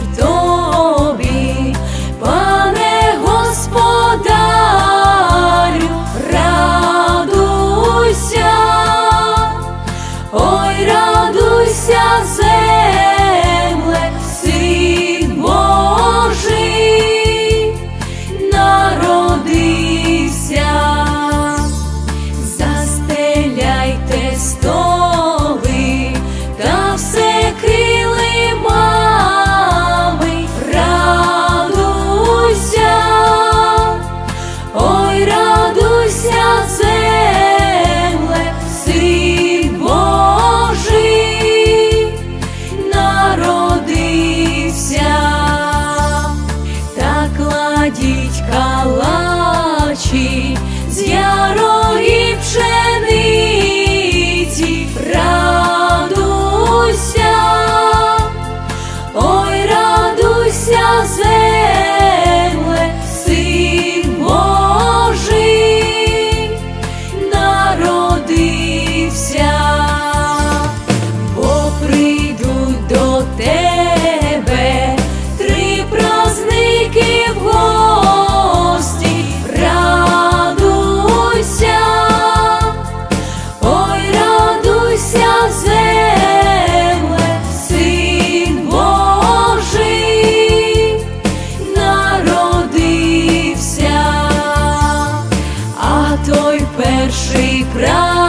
virtud. кладіть калачі з ярої пшени. брат.